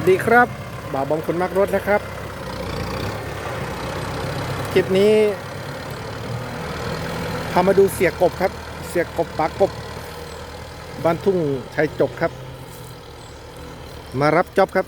วัสดีครับบ่าวบอมคนมักรถนะครับ คลิปนี้พามาดูเสียกบครับ เสียกบปากกบ บ้านทุ่งชัยจกครับ มารับจ็อบครับ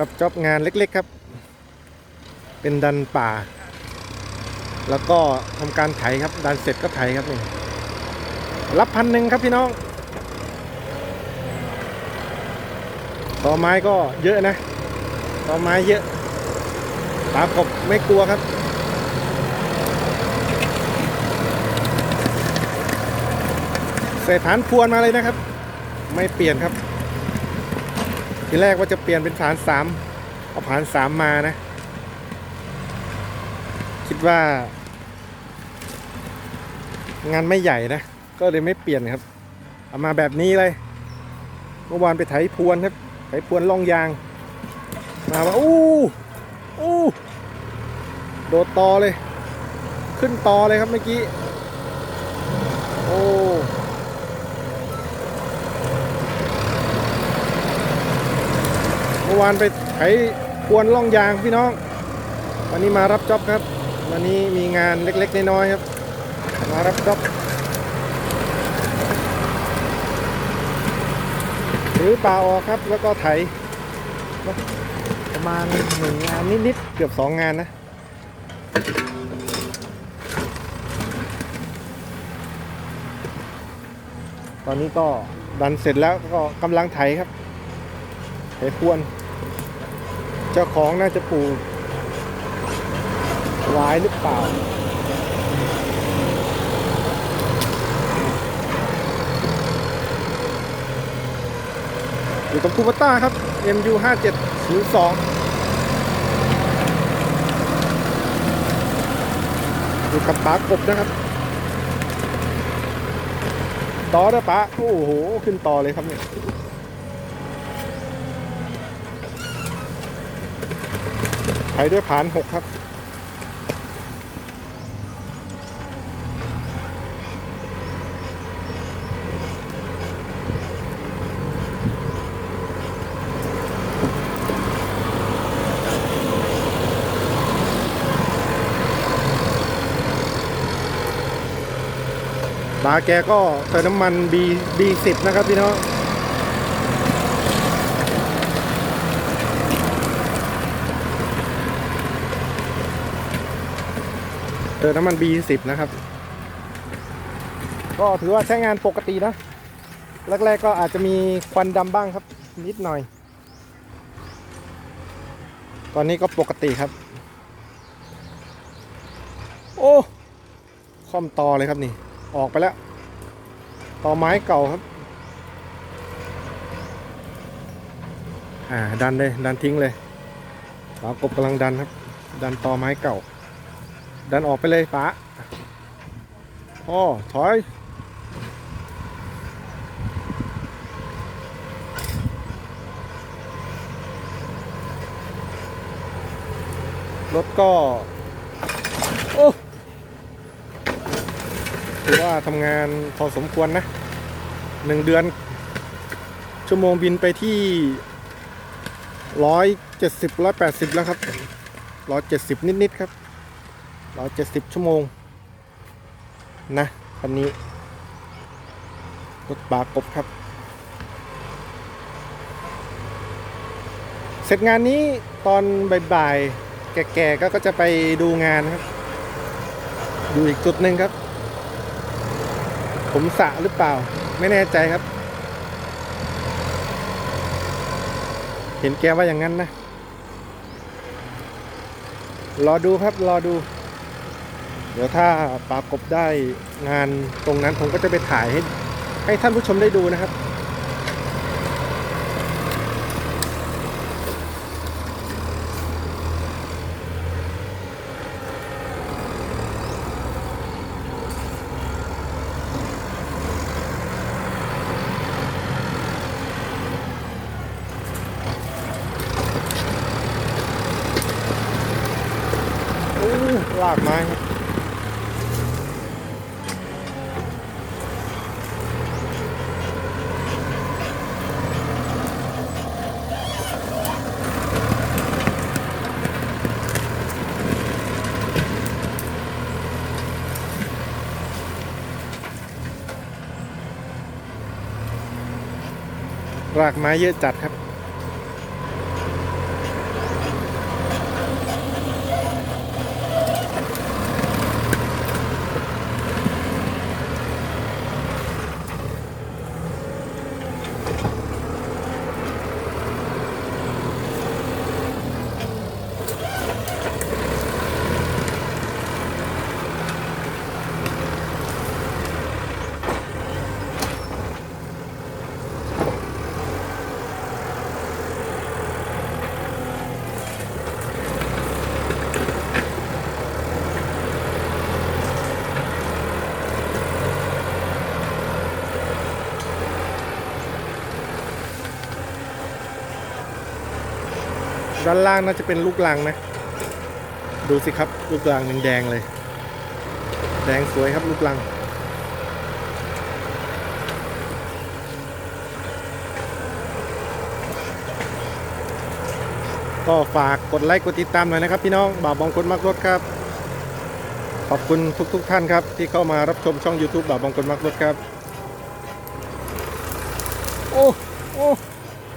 รับจ็อบงานเล็กๆครับ เป็นดันป่า แล้วก็ทำการไถครับ ดันเสร็จก็ไถครับนี่รับพันหนึ่งครับพี่น้อง ตอไม้ก็เยอะนะตอไม้เยอะปลากบไม่กลัวครับใส่ฐานพวนมาเลยนะครับ ไม่เปลี่ยนครับ ทีแรกว่าจะเปลี่ยนเป็นฐานสามเอาฐานสามมานะ คิดว่า งานไม่ใหญ่นะ ก็เลยไม่เปลี่ยนครับ เอามาแบบนี้เลย เมื่อวานไปไถพวนครับ ไถพวนล่องยาง มาว่าอู้อู้โดดตอเลย ขึ้นตอเลยครับเมื่อกี้ โอ้เมื่อวานไปไถพวนล่องยางพี่น้อง วันนี้มารับจ็อบครับ วันนี้มีงานเล็กๆน้อยๆครับ มารับจ็อบ รือปลาออครับ แล้วก็ไถ ประมาณหนึ่งงานนิดๆเกือบสองงานนะตอนนี้ก็ดันเสร็จแล้วก็กำลังไถครับไถพวนเจ้าของน่าจะปลูกไว้หรือเปล่า อยู่ตรงคูปต้าครับ MU 5702อยู่กับปากบนะครับ ต่อได้ปะโอ้โห ขึ้นต่อเลยครับเนี่ยไถด้วยผานหกครับ บาแกก็เติมน้ำมัน B B10 นะครับพี่น้องเติมน้ำมัน B10 นะครับ ก็ถือว่าใช้งานปกตินะ แรกๆก็อาจจะมีควันดำบ้างครับ นิดหน่อย ตอนนี้ก็ปกติครับ โอ้ ค่อมตอเลยครับนี่ ออกไปแล้ว ต่อไม้เก่าครับ อ่าดันเลย ดันทิ้งเลยฝากบกำลังดันครับ ดันต่อไม้เก่า ดันออกไปเลยป๋าพ่อถอยรถก็ โอ้ ถือว่าทำงานพอสมควรนะหนึ่งเดือน ชั่วโมงบินไปที่ร้อยเจ็ดสิบร้อยแปดสิบแล้วครับร้อยเจ็ดสิบนิดๆครับร้อยเจ็ดสิบชั่วโมง นะคันนี้รถบากบครับ เสร็จงานนี้ตอนบ่ายๆแก่ๆก็ก็จะไปดูงานครับ ดูอีกจุดหนึ่งครับ ผมสะหรือเปล่า ไม่แน่ใจครับ เห็นแกว่าอย่างนั้นนะ รอดูครับรอดู เดี๋ยวถ้าปากบได้งานตรงนั้นผมก็จะไปถ่ายให้ให้ท่านผู้ชมได้ดูนะครับากไม้รากไม้เยอะจัดครับ ด้านล่างน่าจะเป็นลูกลังนะ ดูสิครับ ลูกลังแดงๆเลย แดงสวยครับลูกลัง ก็ฝากกดไลค์กดติดตามหน่อยนะครับพี่น้อง บ่าวบองคนมักรถครับ ขอบคุณทุกๆทท่านครับ ที่เข้ามารับชมช่อง YouTube บ่าวบองคนมักรถครับ โอ้ โอ้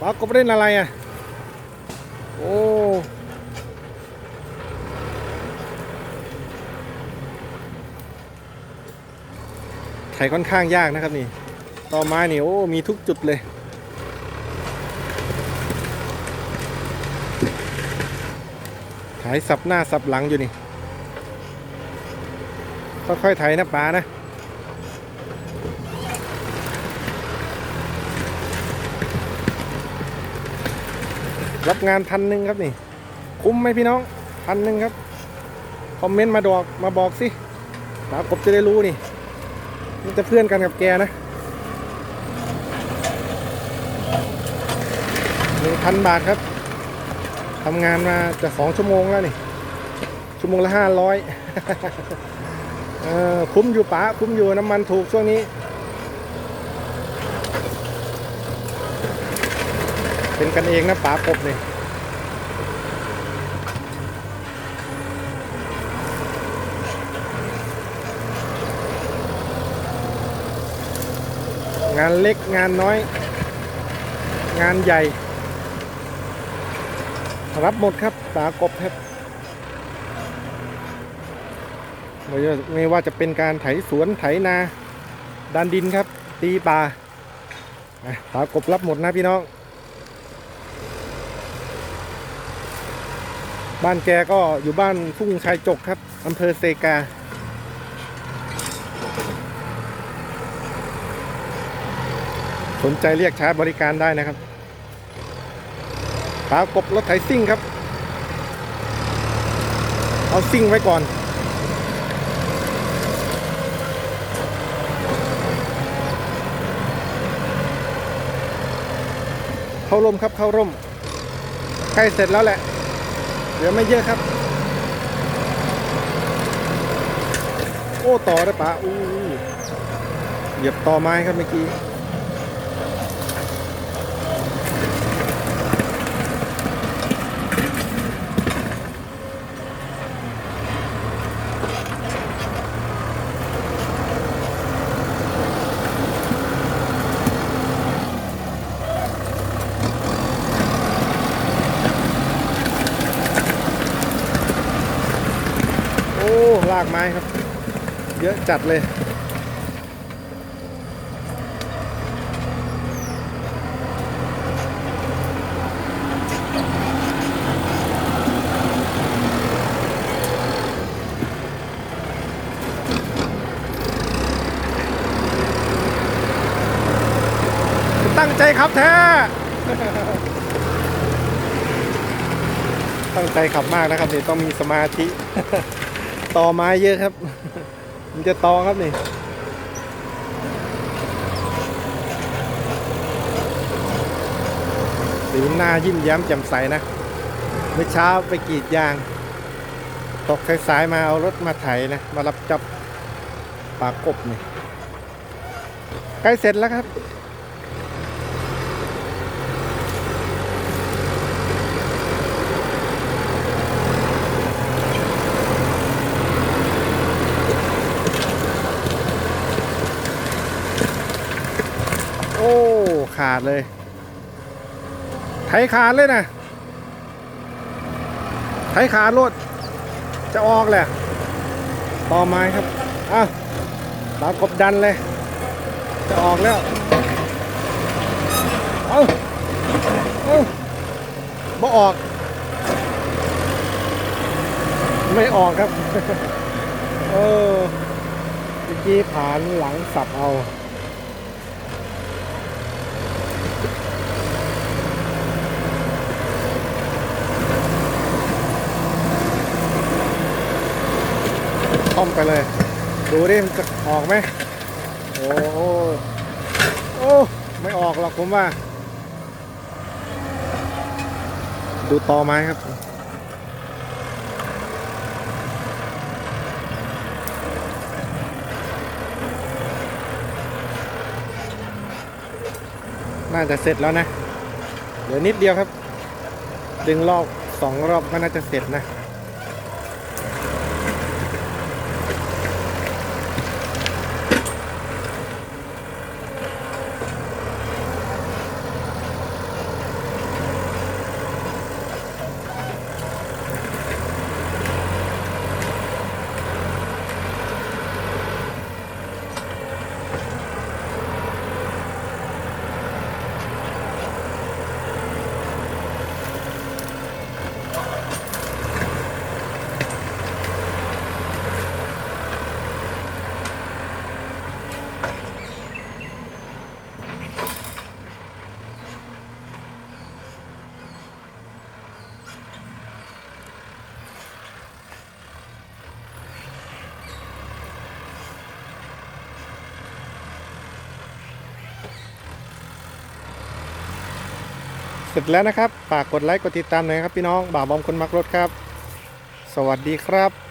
ปลากบเล่นอะไรอะ ไถค่อนข้างยากนะครับนี่ต่อไม้นี่โอ้มีทุกจุดเลย ไถสับหน้าสับหลังอยู่นี่ ค่อยๆไถนะป๋านะรับงานพันหนึ่งครับนี่ คุ้มไหมพี่น้องพันหนึ่งครับ คอมเมนต์มาดอกมาบอกสิสากบจะได้รู้นี่ จะเพื่อนกันกับแกนะหนึ่งพันบาทครับทำงานมาจะสองชั่วโมงแล้วนี่ ชั่วโมงละห้าร้อยเออคุ้มอยู่ป๋าคุ้มอยู่น้ำมันถูกช่วงนี้ เป็นกันเองนะป๋ากบนี่ งานเล็กงานน้อย งานใหญ่ รับหมดครับป๋ากบครับไม่ว่าไม่ว่าจะเป็นการไถสวนไถนาดันดินครับ ตีปลาป๋ากบรับหมดนะพี่น้อง บ้านแกก็อยู่บ้านทุ่งชายจกครับอำเภอเซกา สนใจเรียกใช้บริการได้นะครับปากบรถไถซิ่งครับ เอาซิ่งไว้ก่อน เข้าร่มครับเข้าร่ม ใกล้เสร็จแล้วแหละ เหลือไม่เยอะครับ โอ้ ต่อได้ปะอู้เหยียบต่อไม้ครับเมื่อกี้ โอ้ ลากไม้ครับ เยอะจัดเลยตั้งใจครับแท้ ตั้งใจขับมากนะครับนี่ต้องมีสมาธิ ตอไม้เยอะครับ มันจะตอครับนี่สีหน้ายิ้มแย้มแจ่มใสนะ เมื่อเช้าไปกรีดยาง ตกสายๆมาเอารถมาไถนะ มารับจับปากกบนี่ใกล้เสร็จแล้วครับ โอ้ ขาดเลยไถขาดเลยนะไถขาดรถจะออกแหละต่อไม้ครับอ้าวตากบดันเลย จะออกแล้ว เอาเอาบ่ออก ไม่ออกครับ เออเมื่อกี้ผ่านหลังสับเอา ท่อมไปเลย ดูดิมันจะออกไหมโอ้โหโอ้ไม่ออกหรอกผมว่า ดูตอไม้ครับน่าจะเสร็จแล้วนะ เหลือนิดเดียวครับ ดึงรอบสองรอบก็น่าจะเสร็จนะ สร็จแล้วนะครับฝากกดไลค์กดติดตามหน่อยครับพี่น้องบ่าวบอมคนมักรถครับ สวัสดีครับ